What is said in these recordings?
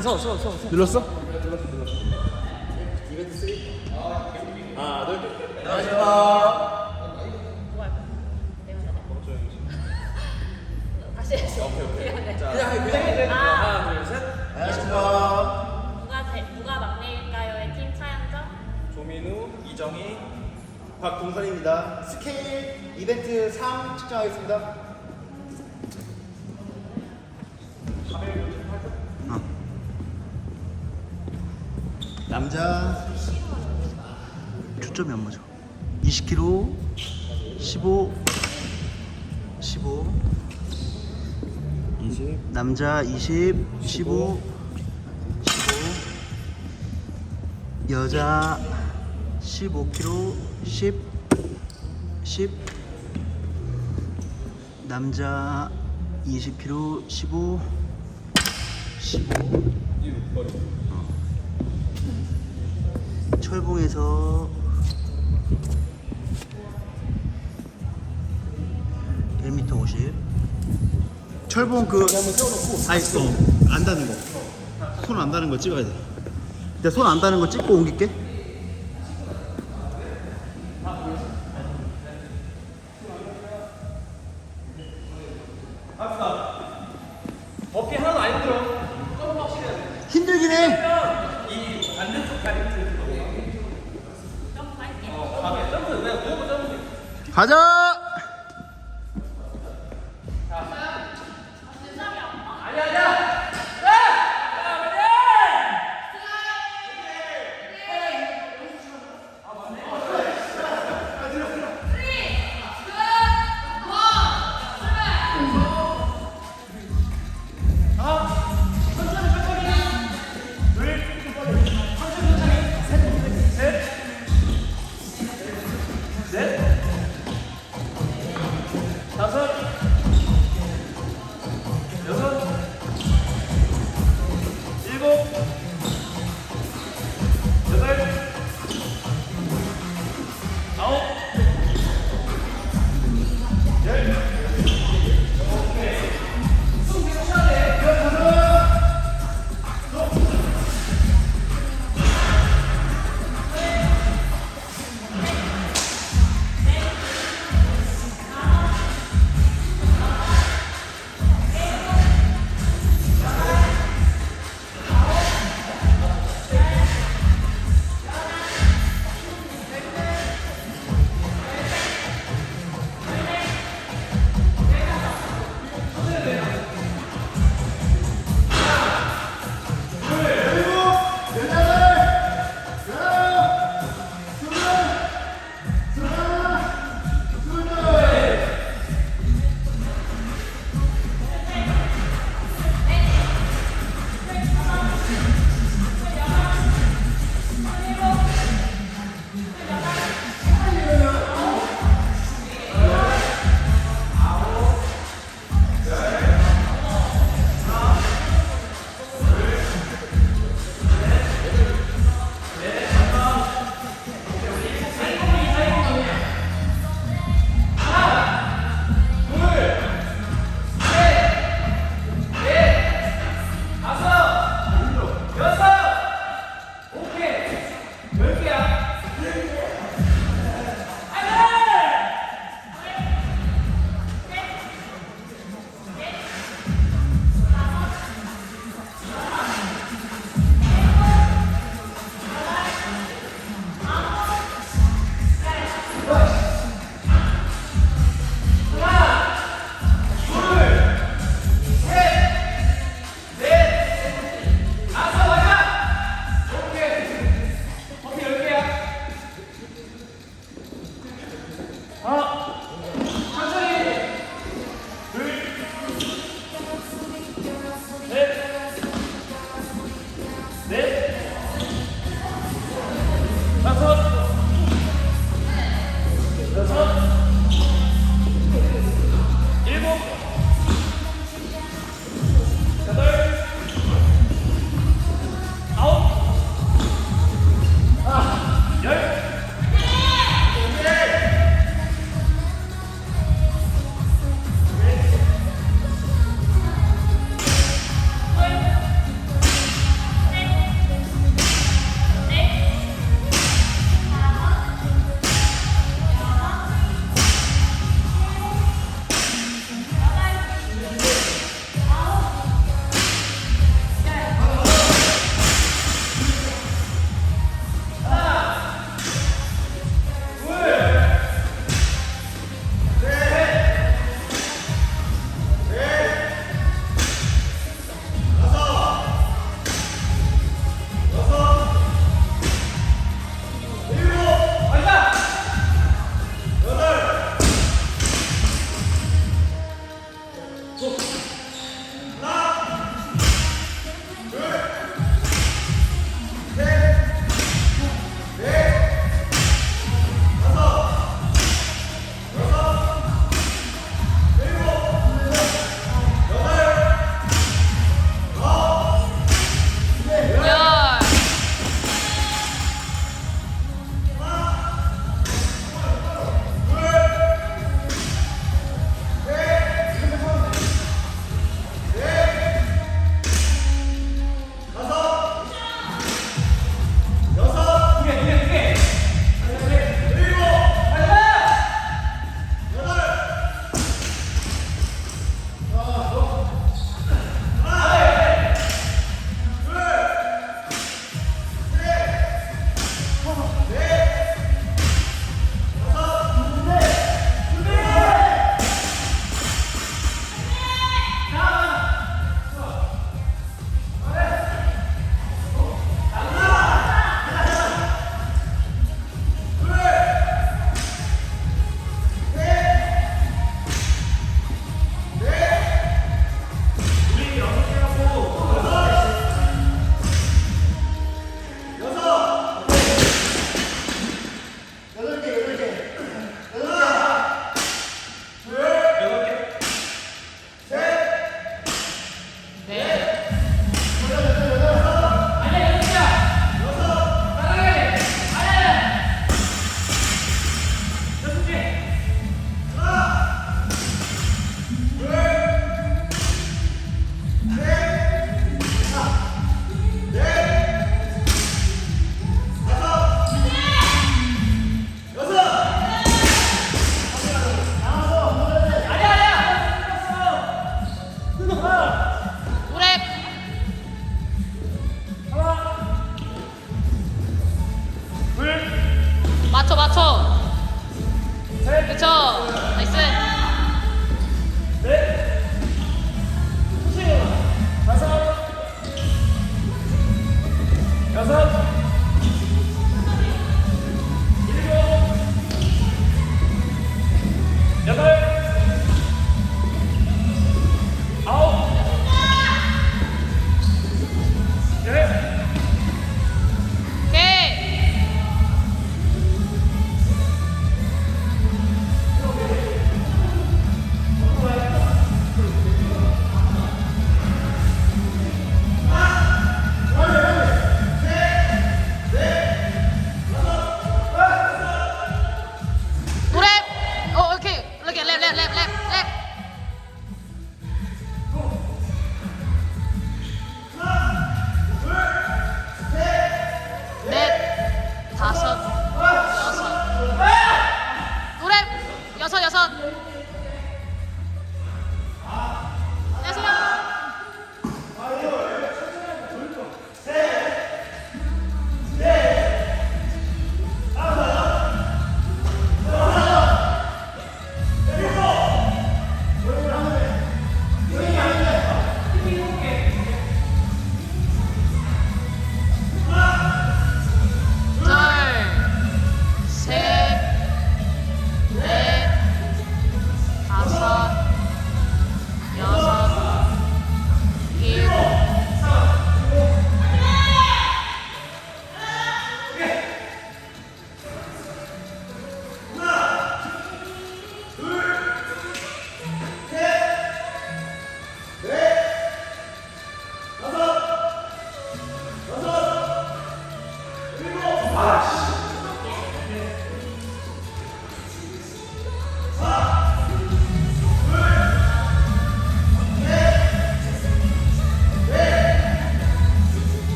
서, 서, 서, 서. 눌렀어? 다시 해줘. 미안해. 그냥 그냥 해. 아. 하나, 둘, 셋. 안녕하십니까. 누가 제, 누가 막내일까요의 팀 차연정? 조민우, 이정희. 박동선입니다. 스케일 이벤트 3 측정하겠습니다. 남자 초점이 안 맞아. 20kg, 15, 15. 20. 남자 20, 15, 15. 여자 15kg, 10, 10. 남자 20kg, 15, 15. 철봉에서 1m 50. 철봉 그 다 있어. 안 닿는 거. 손 안 닿는 거 찍어야 돼. 근데 손안 닿는 거 찍고 옮길게.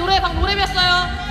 노래 방 노래였어요. 둘,